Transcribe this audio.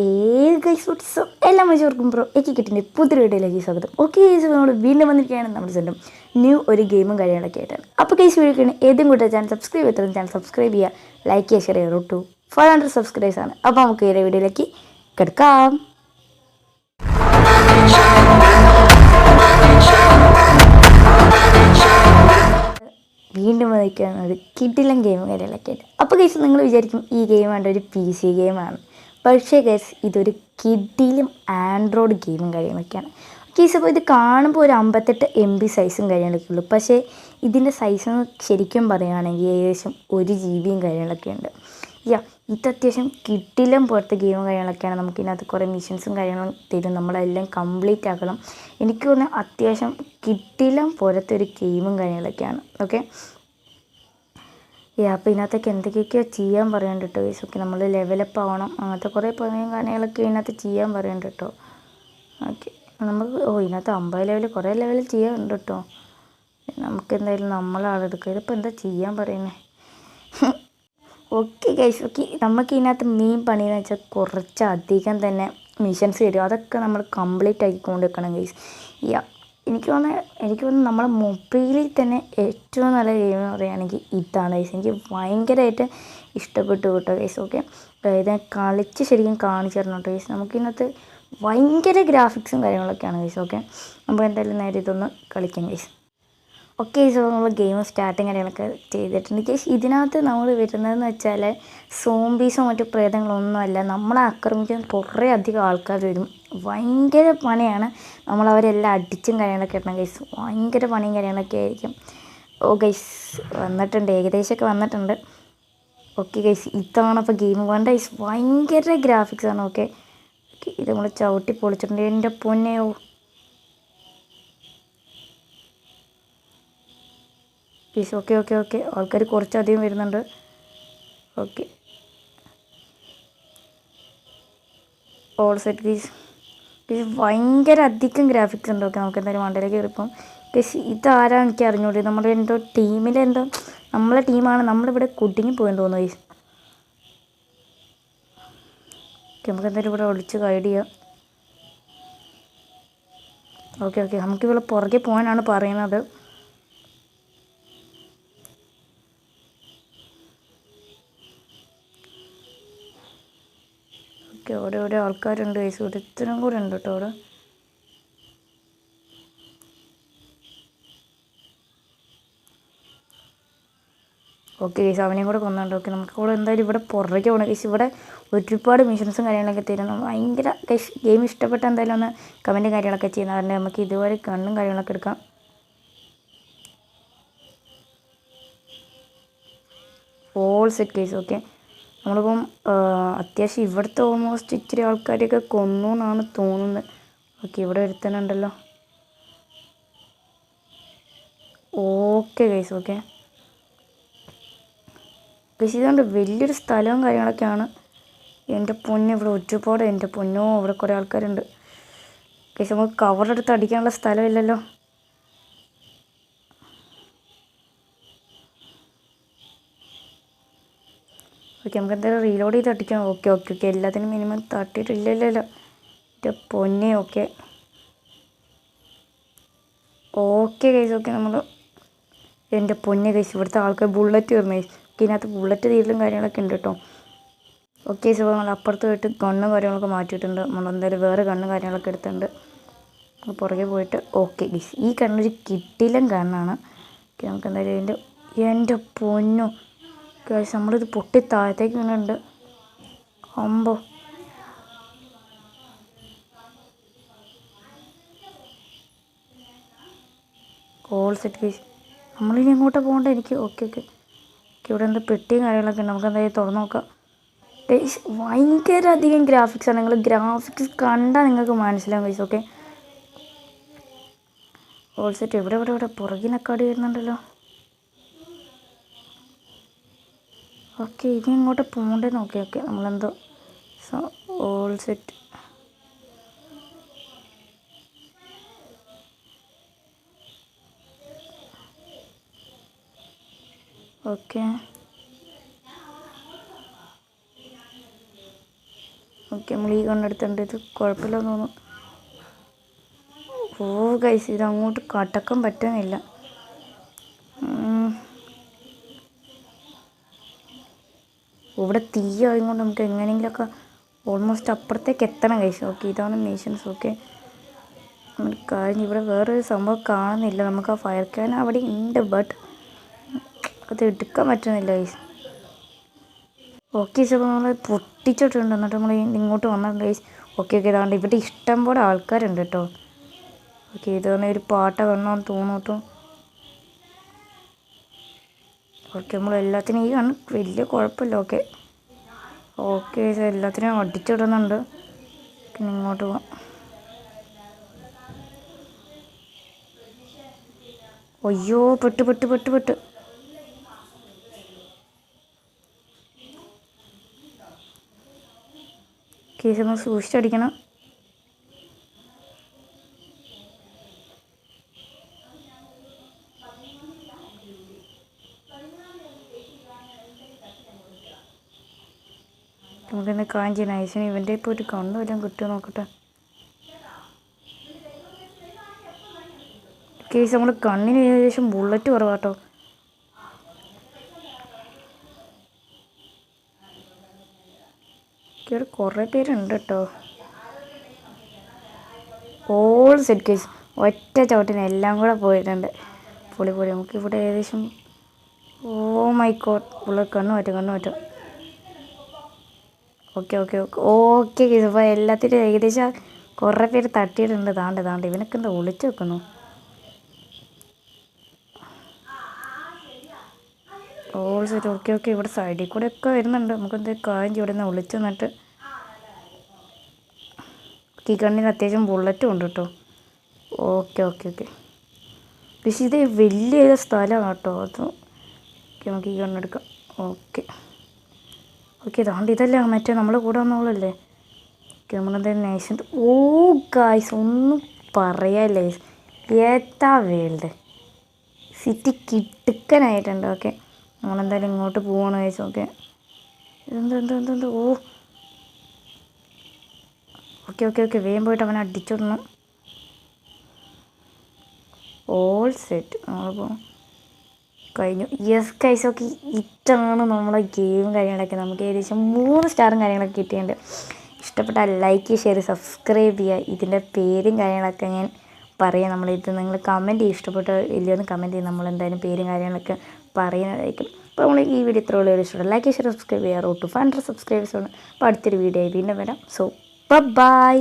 ഏത് ഗൈസ് ഫുഡ്സോ എല്ലാം വെച്ചവർക്കും ബ്രോ എനിക്ക് കിട്ടിന്റെ പുതിയ വീഡിയോയിലേക്ക് സ്വാഗതം. ഓക്കെ ഗൈസ് നമ്മൾ വീണ്ടും വന്നിരിക്കുകയാണ്. നമ്മുടെ സ്വന്തം ന്യൂ ഒരു ഗെയിമും കാര്യങ്ങളൊക്കെ ആയിട്ടാണ്. അപ്പോൾ ഗൈസ് വീഡിയോ ഏതും കൂട്ടുക ചാനൽ സബ്സ്ക്രൈബ് ചെയ്തതും ചാനൽ സബ്സ്ക്രൈബ് ചെയ്യുക ലൈക്ക് ചെയ്യുക ഷെയർ ചെയ്യുക. ടു ഫൈവ് ഹൺഡ്രഡ് സബ്സ്ക്രൈബേഴ്സ് ആണ്. അപ്പോൾ നമുക്ക് ഈ വീഡിയോയിലേക്ക് കിടക്കാം. വീണ്ടും വന്നിരിക്കുകയാണ് ഒരു കിഡിലം ഗെയിം കാര്യങ്ങളൊക്കെ ആയിട്ട്. അപ്പോൾ കേസ് നിങ്ങൾ വിചാരിക്കും ഈ ഗെയിം വേണ്ട ഒരു പി സി ഗെയിമാണ് പക്ഷേ ഗൈസ് ഇതൊരു കിഡിലും ആൻഡ്രോയിഡ് ഗെയിമും കാര്യങ്ങളൊക്കെയാണ്. കേസ് അപ്പോൾ ഇത് കാണുമ്പോൾ ഒരു അമ്പത്തെട്ട് എം ബി സൈസും കാര്യങ്ങളൊക്കെ ഉള്ളൂ. പക്ഷേ ഇതിന്റെ സൈസ് ശരിക്കും പറയുകയാണെങ്കിൽ ഏകദേശം ഒരു ജി ബിയും കാര്യങ്ങളൊക്കെ ഉണ്ട്. യാ ഇത് അത്യാവശ്യം കിട്ടിലും പോലത്തെ ഗെയിമും കാര്യങ്ങളൊക്കെയാണ്. നമുക്ക് ഇതിനകത്ത് കുറേ മിഷൻസും കാര്യങ്ങളും തരും. നമ്മളെല്ലാം കംപ്ലീറ്റ് ആക്കണം. എനിക്ക് തോന്നുന്നത് അത്യാവശ്യം കിട്ടിലും പോലത്തെ ഒരു ഗെയിമും കാര്യങ്ങളൊക്കെയാണ്. ഓക്കെ അപ്പോൾ ഇതിനകത്തേക്ക് എന്തൊക്കെയൊക്കെയോ ചെയ്യാൻ പറയുന്നുണ്ട് കേട്ടോ ഗൈസ് ഓക്കെ നമ്മൾ ലെവലപ്പ് ആവണം. അങ്ങനത്തെ കുറേ പണിയും കാര്യങ്ങളൊക്കെ ഇതിനകത്ത് ചെയ്യാൻ പറയുന്നുണ്ട് കേട്ടോ. ഓക്കെ. നമുക്ക് ഓ ഇതിനകത്ത് അമ്പത് ലെവൽ കുറേ ലെവൽ ചെയ്യാനുണ്ട് കേട്ടോ. നമുക്ക് എന്തായാലും നമ്മളാളെടുക്കുക ഇതിപ്പോൾ എന്താ ചെയ്യാൻ പറയുന്നത് ഓക്കെ ഗൈസ് ഓക്കെ. നമുക്ക് ഇതിനകത്ത് മെയിൻ പണിയെന്ന് വെച്ചാൽ കുറച്ചധികം തന്നെ മിഷൻസ് തരും അതൊക്കെ നമ്മൾ കംപ്ലീറ്റ് ആക്കിക്കൊണ്ട് വെക്കണം ഗൈസ് യാ എനിക്ക് തോന്നുന്നത് എനിക്ക് തോന്നുന്നു നമ്മുടെ മൊബൈലിൽ തന്നെ ഏറ്റവും നല്ല ഗെയിം എന്ന് പറയുകയാണെങ്കിൽ ഇതാണ് ഗൈസ് എനിക്ക് ഭയങ്കരമായിട്ട് ഇഷ്ടപ്പെട്ടു കേട്ടോ ഗൈസ് ഓക്കെ ഇത് കളിച്ച് ശരിക്കും കാണിച്ചു തരണം കേട്ടോ ഗൈസ് നമുക്കിന്നത്തെ ഭയങ്കര ഗ്രാഫിക്സും കാര്യങ്ങളൊക്കെയാണ് ഗൈസ് ഓക്കെ നമുക്ക് എന്തായാലും നേരെ ഇതൊന്ന് കളിക്കാം ഗൈസ് ഓക്കെ സോ നമ്മൾ ഗെയിം സ്റ്റാർട്ടിങ് കാര്യങ്ങളൊക്കെ ചെയ്തിട്ടുണ്ട്. കേസ് ഇതിനകത്ത് നമ്മൾ വരുന്നതെന്ന് വെച്ചാൽ സോംബീസോ മറ്റു പ്രേതങ്ങളൊന്നുമല്ല നമ്മളെ ആക്രമിക്കാൻ കുറേ അധികം ആൾക്കാർ വരും. ഭയങ്കര പണിയാണ്. നമ്മളവരെല്ലാം അടിച്ചും കാര്യങ്ങളൊക്കെ ഇടണം. ഗൈസ് ഭയങ്കര പണിയും കാര്യങ്ങളൊക്കെ ആയിരിക്കും. ഓ ഗൈസ് വന്നിട്ടുണ്ട്. ഏകദേശമൊക്കെ വന്നിട്ടുണ്ട്. ഓക്കെ ഗൈസ് ഇത്തവണ ഇപ്പോൾ ഗെയിം വേണ്ട ഗൈസ് ഭയങ്കര ഗ്രാഫിക്സാണ് ഓക്കെ ഇത് നമ്മൾ ചവിട്ടി പൊളിച്ചിട്ടുണ്ട്. എന്റെ പൊന്നെയോ പ്ലീസ് ഓക്കെ ഓക്കെ ഓക്കെ ആൾക്കാർ കുറച്ചധികം വരുന്നുണ്ട്. Okay all set guys please ഭയങ്കര അധികം ഗ്രാഫിക്സ് ഉണ്ട്. ഓക്കെ നമുക്ക് എന്തായാലും മണ്ടയിലേക്ക് കയറിപ്പം ഗീസ് ഇതാരാ എനിക്ക് അറിഞ്ഞൂടി? നമ്മുടെ എന്തോ ടീമിലെന്തോ നമ്മളെ ടീമാണ് നമ്മളിവിടെ കുടുങ്ങി പോയെന്ന് തോന്നുന്നു ഗീസ് ഓക്കെ നമുക്ക് എന്തായാലും ഇവിടെ ഒളിച്ച് ഗൈഡ് ചെയ്യാം. ഓക്കെ ഓക്കെ നമുക്കിവിടെ പുറകെ പോകാനാണ് പറയുന്നത് ഓക്കെ അവിടെ ഇവിടെ ആൾക്കാരുണ്ട്. ഗൈസ് ഒരുത്തനും കൂടെ ഉണ്ട് കേട്ടോ അവിടെ. ഓക്കെ കേസ് അവനെയും കൂടെ കൊന്നുണ്ട് ഓക്കെ. നമുക്ക് കൂടെ എന്തായാലും ഇവിടെ പുറകെ പോകണം കേസ് ഇവിടെ ഒരുപാട് മിഷൻസും കാര്യങ്ങളൊക്കെ തരുന്നു. ഭയങ്കര കേസ് ഗെയിം ഇഷ്ടപ്പെട്ട എന്തായാലും ഒന്ന് കമന്റും കാര്യങ്ങളൊക്കെ ചെയ്യുന്ന കാരണം നമുക്ക് ഇതുവരെ കണ്ണും കാര്യങ്ങളൊക്കെ എടുക്കാം. All set guys okay. നമ്മളിപ്പം അത്യാവശ്യം ഇവിടുത്തെ ഓൾമോസ്റ്റ് ഇച്ചിരി ആൾക്കാരെയൊക്കെ കൊന്നു എന്നാണ് തോന്നുന്നത്. ഓക്കെ ഇവിടെ ഒരുത്തനുണ്ടല്ലോ. Okay guys okay. ഗൈസ് ഇതുകൊണ്ട് വലിയൊരു സ്ഥലവും കാര്യങ്ങളൊക്കെയാണ് എന്റെ പൊന്ന് ഇവിടെ ഒരുപാട് എന്റെ പൊന്നോ ഇവിടെ കുറേ ആൾക്കാരുണ്ട്. ഗൈസ് നമുക്ക് കവറെടുത്ത് അടിക്കാനുള്ള സ്ഥലമില്ലല്ലോ. ഓക്കെ നമുക്ക് എന്തായാലും റീലോഡ് ചെയ്ത് അടിക്കാം ഓക്കെ ഓക്കെ ഓക്കെ. എല്ലാത്തിനും മിനിമം തട്ടിയിട്ടില്ലല്ലോ എന്റെ പൊന്നെ ഓക്കെ. ഓക്കെ കൈസ് ഓക്കെ. നമ്മൾ എന്റെ പൊന്നെ കൈസ് ഇവിടുത്തെ ആൾക്കാർ ബുള്ളറ്റ് തീർന്നു ഇതിനകത്ത് ബുള്ളറ്റ് തീരലും കാര്യങ്ങളൊക്കെ ഉണ്ട് കേട്ടോ ഓക്കെ സോ നമ്മൾ അപ്പുറത്ത് പോയിട്ട് കണ്ണും കാര്യങ്ങളൊക്കെ മാറ്റിയിട്ടുണ്ട്. നമ്മൾ എന്തായാലും വേറെ കണ്ണും കാര്യങ്ങളൊക്കെ എടുത്തിട്ടുണ്ട്. പുറകെ പോയിട്ട് ഓക്കെ ഗൈസ് ഈ കണ്ണൊരു കിട്ടിലും കണ്ണാണ്. നമുക്ക് എന്തായാലും ഇതിന്റെ എന്റെ പൊന്നോ. ഗൈസ് നമ്മളിത് പൊട്ടി താഴത്തേക്ക് ഉണ്ട് അമ്പോ. കോൾ സെറ്റ് ഗൈസ് നമ്മളിനി എങ്ങോട്ടാണ് പോകണ്ട? എനിക്ക് ഓക്കെ ഓക്കെ ഇവിടെ എന്താ പെട്ടിയും കാര്യങ്ങളൊക്കെ ഉണ്ട്. നമുക്ക് എന്തായാലും തുറന്നു നോക്കാം. ഗൈസ് ഭയങ്കര അധികം ഗ്രാഫിക്സ് ആണ്. നിങ്ങൾ ഗ്രാഫിക്സ് കണ്ടാൽ നിങ്ങൾക്ക് മനസ്സിലാവും ഗൈസ് ഓക്കെ ഓൾ സെറ്റ് ഇവിടെ ഇവിടെ ഇവിടെ പുറകിനൊക്കെ അടി വരുന്നുണ്ടല്ലോ. ഓക്കെ ഇനി ഇങ്ങോട്ട് പോകണ്ടേ നോക്കി okay. നമ്മളെന്തോ so all set. Okay. Okay നമ്മൾ ഈ കണ്ണെടുത്തിട്ടുണ്ട് ഇത് കുഴപ്പമില്ലെന്ന് തോന്നുന്നു. ഓ കൈസ് ഇത് അങ്ങോട്ട് കടക്കാൻ പറ്റുന്നില്ല. ഇവിടെ തീ കൊണ്ട് നമുക്ക് എങ്ങനെയെങ്കിലുമൊക്കെ ഓൾമോസ്റ്റ് അപ്പുറത്തേക്ക് എത്തണം കഴിച്ചു ഓക്കെ ഇതാണ് നേഷൻസ് ഓക്കെ കാര്യം ഇവിടെ വേറൊരു സംഭവം കാണുന്നില്ല. നമുക്ക് ആ ഫയർ ക്യാൻ അവിടെ ഉണ്ട് ബട്ട് അത് എടുക്കാൻ പറ്റുന്നില്ല ഗൈസ് ഓക്കെ അപ്പോൾ നമ്മൾ പൊട്ടിച്ചിട്ടുണ്ട്. എന്നിട്ട് നമ്മൾ ഇങ്ങോട്ട് വന്നിട്ടുണ്ട് ഗൈസ് ഓക്കെ ഓക്കെ ഇതാണ്ട് ഇവിടെ ഇഷ്ടം പോലെ ആൾക്കാരുണ്ട് കേട്ടോ. ഓക്കെ ഇതാണ് ഒരു പാട്ട കണ്ണാന്ന് തോന്നുന്നു കേട്ടോ. ഓക്കെ നമ്മൾ എല്ലാത്തിനും ഈ കാണും വലിയ കുഴപ്പമില്ല ഓക്കെ. ഓക്കെ എല്ലാത്തിനും അടിച്ചിടുന്നുണ്ട് പിന്നെ ഇങ്ങോട്ട് പോവാം. അയ്യോ പെട്ട് പെട്ട് പെട്ട് പെട്ട്. കേസൊന്ന് സൂക്ഷിച്ചടിക്കണം. നമുക്കിന്ന് കാഞ്ചി നൈസിന് ഇവന്റെ ഇപ്പോൾ ഒരു കണ്ണു വല്ലതും കിട്ടുമോ നോക്കട്ടെ കേസ് നമ്മൾ കണ്ണിന് ഏകദേശം ബുള്ളറ്റ് കുറവാട്ടോ. ഇവിടെ കുറേ പേരുണ്ട് കേട്ടോ ഓൾ സെറ്റ് കേസ് ഒറ്റ ചവിട്ടിന് എല്ലാം കൂടെ പോയിട്ടുണ്ട്. പൊളി പൊളി. നമുക്കിവിടെ ഏകദേശം ഓ മൈ കോട്ട് ഉള്ള കണ്ണു മാറ്റും കണ്ണു പറ്റും ഓക്കെ ഓക്കെ ഓക്കെ. ഓക്കെ അപ്പോൾ എല്ലാത്തിനും ഏകദേശം കുറേ പേര് തട്ടിയിട്ടുണ്ട്. താണ്ട് താണ്ട് ഇവനൊക്കെ എന്താ ഒളിച്ചു വെക്കുന്നു? All set okay okay. ഇവിടെ സൈഡിൽ കൂടെ ഒക്കെ വരുന്നുണ്ട്. നമുക്ക് എന്ത് കാര്യം ഇവിടെ നിന്ന് ഒളിച്ച് നിന്നിട്ട് കണ്ണിന് അത്യാവശ്യം ബുള്ളറ്റും ഉണ്ട് കേട്ടോ. Okay okay okay. പക്ഷേ ഇത് വലിയൊരു സ്ഥലമാണ് കേട്ടോ. അത് നമുക്ക് ഈ കണ്ണെടുക്കാം. ഓക്കെ. ഓക്കെ ഇതാണ്ട് ഇതല്ലേ മറ്റേ നമ്മൾ കൂടെ വന്നോളല്ലേ? നമ്മളെന്തായാലും നേഷൻ ഓ ഗായ്സ് ഒന്നും പറയാല്ലേ ഏത്താ വേൾഡ്? സിറ്റി കിട്ടുക്കനായിട്ടുണ്ട് ഓക്കെ. നമ്മളെന്തായാലും ഇങ്ങോട്ട് പോവാണ് ചോദിച്ചു ഓക്കെ. എന്താ എന്താ എന്താ? ഓ. ഓക്കെ ഓക്കെ ഓക്കെ വേഗം പോയിട്ട് അവനെ അടിച്ചിടണം. ഓൾ സെറ്റ് നമ്മളിപ്പോൾ കഴിഞ്ഞു. യെസ് കൈസൊക്കെ ഇഷ്ടമാണ് നമ്മുടെ ഗെയിം കാര്യങ്ങളൊക്കെ. നമുക്ക് ഏകദേശം മൂന്ന് സ്റ്റാറും കാര്യങ്ങളൊക്കെ കിട്ടിയിട്ടുണ്ട്. ഇഷ്ടപ്പെട്ടാൽ ലൈക്ക് ഷെയർ സബ്സ്ക്രൈബ് ചെയ്യുക. ഇതിന്റെ പേരും കാര്യങ്ങളൊക്കെ ഞാൻ പറയാം. നമ്മളിത് നിങ്ങൾ കമന്റ് ചെയ്യും ഇഷ്ടപ്പെട്ട ഇല്ലയെന്ന് കമന്റ് ചെയ്യും നമ്മൾ എന്തായാലും പേരും കാര്യങ്ങളൊക്കെ പറയുന്നതായിരിക്കും. അപ്പോൾ നമ്മൾ ഈ വീഡിയോ ഇത്ര ഉള്ള. ഇഷ്ടം ലൈക്ക് ഷെയർ സബ്സ്ക്രൈബ് ചെയ്യുക. റോട്ട് ഫണ്ട് സബ്സ്ക്രൈബേഴ്സ് ആണ്. അപ്പോൾ അടുത്തൊരു വീഡിയോ ആയി വീണ്ടും വരാം. So by